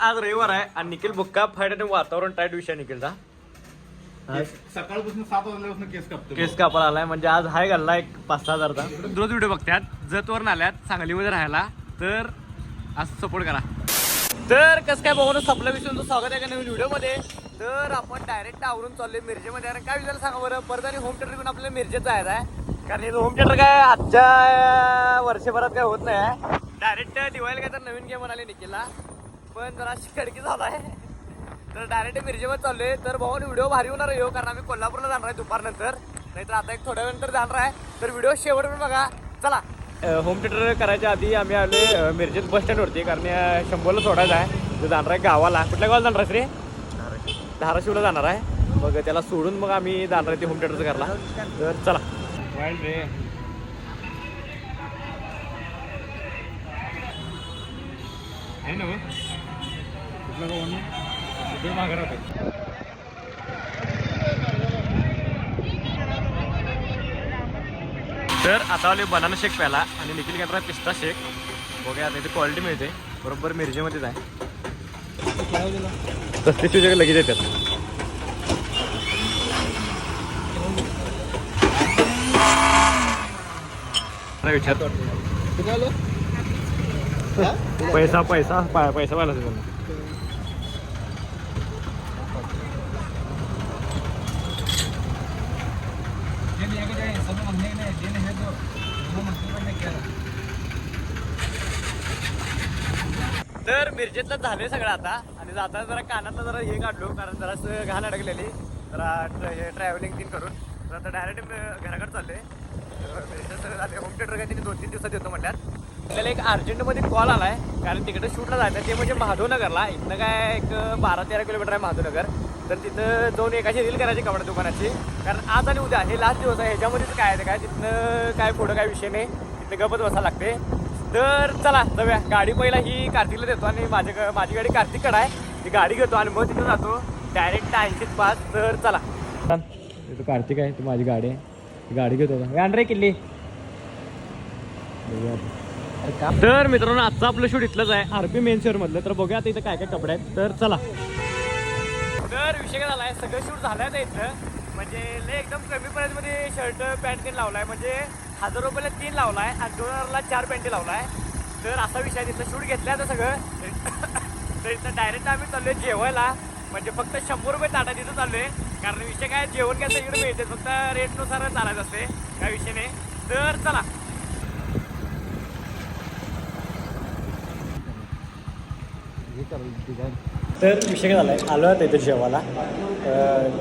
आज रविवार आहे आणि निखिल बुक्का फाईट आणि वातावरण टाईट विषय निखिलचा. सकाळपासून सात वाजल्यापासून केस कापतो केस कापायला आलाय. म्हणजे आज हाय घालला एक पाच सहा हजारचा. रोज व्हिडिओ बघतात. जतवरून आल्यात सांगलीमध्ये राहायला. तर आज सपोर्ट करा. तर कसं काय बघून आपलं विषय स्वागत आहे का नवीन व्हिडिओमध्ये? तर आपण डायरेक्ट आवरून चाललोय मिरजेमध्ये. आणि काय विचार सांगा बरं परत आणि होम थिएटर घेऊन आपल्याला मिरजेचं आहे आहे. कारण हे होम थिएटर काय आजच्या वर्षभरात काय होत नाही. डायरेक्ट दिवाळीला काय तर नवीन गेम म्हणाले निखिलला. पण जरा खडकी झाला आहे तर डायरेक्ट मिरजेमध्ये चाललोय. तर भाऊ व्हिडिओ भारी होणार आहे हो, कारण आम्ही कोल्हापूरला जाणार आहे दुपारनंतर. नाहीतर आता एक थोड्या वेळानंतर जाणार आहे. तर व्हिडिओ शेवट पण बघा. चला. होम थिएटर करायच्या आधी आम्ही आले मिरजेत बस स्टँडवरती कारण अ, शंभरला सोडायचं आहे. तर जाणार आहे गावाला. कुठल्या गावाला जाणार रे धाराशिवला जाणार आहे. मग त्याला सोडून मग आम्ही जाणार आहे ते होम थिएटरचं करायला. तर चला. वाईल्ड रे आहे ना मागं राहतो? तर आता आले बनाना शेक प्याला आणि निखिल घेणार आहे पिस्ता शेक. बघूया आता इथे क्वालिटी मिळते. बरोबर मिरजेमध्येच आहे. पस्तीस तुझ्याकडे लगेच येतात. काय विचारतो. पैसा पैसा पैसा पाहिला त्यांना तर मिरजेतलं झाले सगळं आता. आणि जाताना जरा कानातलं जरा हे काढलो कारण जरा घाण अडकलेली. जरा हे ट्रॅव्हलिंग तीन करून. तर आता डायरेक्ट घराकडे चाललोय. तर मिरजेत सगळं झाले होम थिएटर काय तिने दोन तीन दिवसात येतो म्हटल्यात आपल्याला एक अर्जंटमध्ये कॉल आलाय कारण तिकडे शूटला जायचं ते म्हणजे महादेवनगरला इथनं काय एक बारा तेरा किलोमीटर आहे महादेवनगर तर तिथं जाऊन एकाची रील करायची कपडा दुकानाची. कारण आज आणि उद्या हे लास्ट दिवस आहे. ह्याच्यामध्येच काय आहे ते काय? तिथनं काय पुढं काय विषय नाही. तिथं गपत बसायला लागते. तर चला जाऊया. गाडी पहिला ही कार्तिकला देतो आणि माझ्या माझी गाडी कार्तिककडे आहे. ती गाडी घेतो आणि मग तिथं जातो. डायरेक्ट ऐंशीत पाच. तर चला. तिथं कार्तिक आहे. ती माझी गाडी आहे. गाडी घेतो रे किल्ली. तर मित्रांनो आजचं आपलं शूट इथलंच आहे. आरपी मेन शहर मधलं. तर बघूया आता इथं काय काय कपडे आहेत. तर चला. तर विषय काय झालाय? सगळं शूट झालंय ना इथं. म्हणजे लय एकदम कमी प्राइसमध्ये शर्ट पॅन्ट तीन लावलाय. म्हणजे हजार रुपयाला तीन लावलाय आणि दोन हजारला चार पॅन्टी लावलाय. तर असा विषय तिथं शूट घेतलाय आता सगळं. तर इथं डायरेक्ट आम्ही चाललोय जेवायला. म्हणजे फक्त शंभर रुपये ताटा तिथं चाललोय. कारण विषय काय जेवण काय सगळीकडे मिळते फक्त रेटनुसार चालायचं असते काय विषय नाही. तर चला. तर विषय काय झाला आहे आलो आता इथं जेवायला.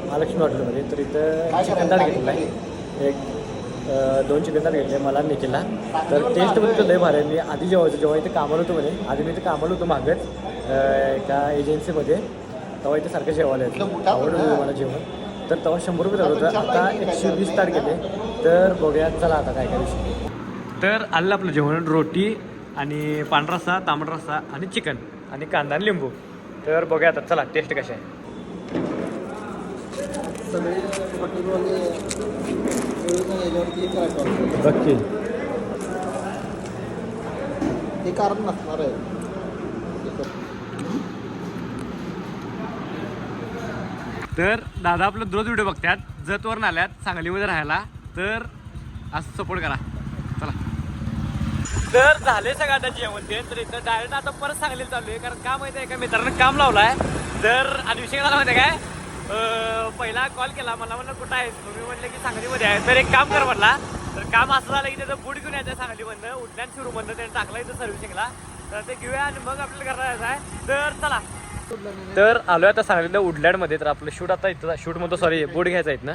महालक्ष्मी हॉटेलमध्ये. तर इथं चिकन दाळ घेतला आहे. एक दोन चिकन दाळ घेतले मला निखिलला. तर टेस्टमध्ये तर लय भारी आहे. मी आधी जेवायचं. जेव्हा इथे कामाला होतो म्हणे. आधी मी इथे कामाला होतो मागच एका एजन्सीमध्ये तेव्हा इथे सारखं जेवायला येतं आवडलं मला जेवण. तर तेव्हा शंभर रुपये झालं होतं. आता एकशे वीस ताट घेते तर बघूया चला आता काय काय विषय. तर आलं आपलं जेवण. रोटी आणि पांढरा रस्सा तांबडा रस्सा आणि चिकन आणि कांदा आणि लिंबू. तर बघूया आता चला टेस्ट कशी आहे. नक्की हे कारण नसणार आहे. तर दादा आपलं रोज व्हिडिओ बघतात. जतवरून आल्यात सांगलीमध्ये राहायला. तर आज सपोर्ट करा. चला. तर झाले सगळं आता जेवण ते. तर इथं डायरेक्ट आता परत सांगलीला चालू आहे कारण का माहिती आहे का मित्रांनो काम लावलं आहे तर आणि विषय झाला माहिती आहे काय पहिला कॉल केला. मला म्हणलं कुठं आहे तुम्ही म्हटलं की सांगलीमध्ये आहे. तर एक काम कर म्हटला तर काम असं झालं की त्याचं बूट घेऊन यायचं सांगलीमधनं. उड्डाण सुरूमधनं त्याने टाकलं इथं सर्व्हिसिंगला तर ते घेऊया आणि मग आपल्याला करायचं जायचं आहे. तर चला. तर आलो आता सांगलीला उडलँडमध्ये तर आपलं शूट आता इथं शूट म्हणतो सॉरी बूट घ्यायचं आहेत ना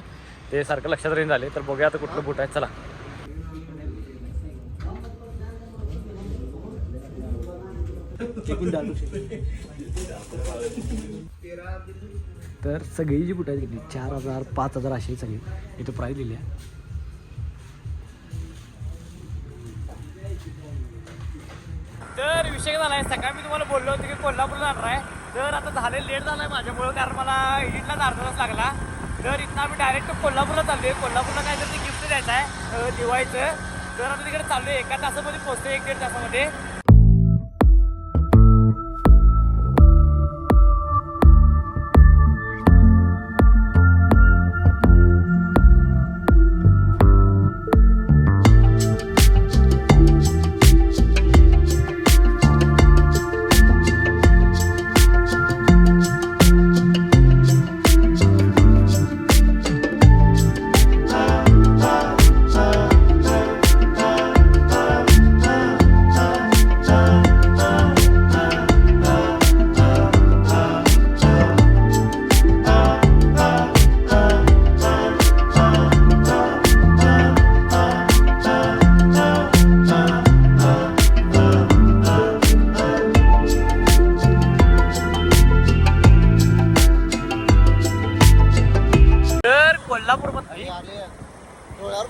ते सारखं लक्षात राहीन झाले. तर बघूया आता कुठलं बूट आहे. चला. तर सगळी जी बुट आहेत चार हजार पाच हजार अशी सगळी. इथं प्राईस दिली आहे. तर विषय झाला आहे सकाळी मी तुम्हाला बोललो होतो की कोल्हापूरला जाणार आहे. तर आता झाले लेट झालं आहे माझ्यामुळं कारण मला एडिटला अर्धा तास लागला. तर इथं आम्ही डायरेक्ट कोल्हापूरला चाललोय. कोल्हापूरला काय तर ते गिफ्ट द्यायचं आहे अं, दिवाळीचं. तर आता तिकडे चाललोय. एका तासामध्ये पोहोचतो एक दीड तासामध्ये.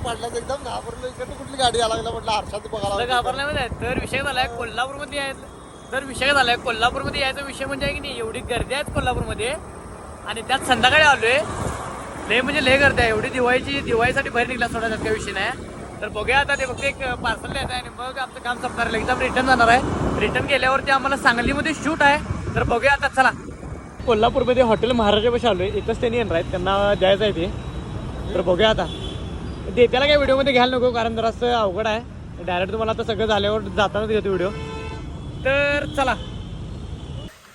काढला एकदम घाबरलो. इकडे कुठली गाडी लागला म्हटलं आरशात बघायला माहिती आहे तर विषय झालाय कोल्हापूरमध्ये यायचं तर विषय झालाय कोल्हापूरमध्ये यायचा विषय म्हणजे आहे की नाही एवढी गर्दी आहे कोल्हापूरमध्ये. आणि त्यात संध्याकाळी आलोय. लय म्हणजे लय गर्दी आहे. एवढी दिवाळीची दिवाळीसाठी बाहेर निघला सोडायचा काही विषय नाही. तर बघूया आता ते फक्त एक पार्सल द्यायचं आहे आणि मग आमचं काम संपणार आहे. एकदम रिटर्न जाणार आहे. रिटर्न गेल्यावरती आम्हाला सांगलीमध्ये शूट आहे. तर बघूया आता चला. कोल्हापूरमध्ये हॉटेल महाराजापाशी आलोय. इथंच त्यांनी येणार आहेत. त्यांना द्यायचं आहे ते. तर बघूया आता. देत्याला काय व्हिडिओमध्ये घ्यायला नको कारण जरासं अवघड आहे. डायरेक्ट तुम्हाला आता सगळं झाल्यावर जातानाच घेतो व्हिडिओ तर चला.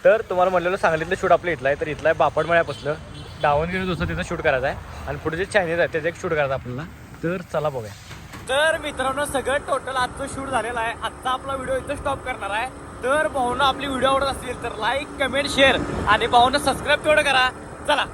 तर तुम्हाला म्हणलेलं सांगलीतलं शूट आपलं इथलं आहे तर इथलं आहे बापड मळ्यापासलं दावणगिरी दुसरं तिथं शूट करायचं आहे. आणि पुढे जे चायनीज आहे त्याचं एक शूट करायचं आपल्याला. तर चला बघूया. तर मित्रांनो सगळं टोटल आजचं शूट झालेलं आहे. आजचा आपला व्हिडिओ इथं स्टॉप करणार आहे. तर भाऊनं आपली व्हिडिओ आवडत असतील तर लाईक कमेंट शेअर आणि भाऊनं सबस्क्राईब तेवढं करा. चला.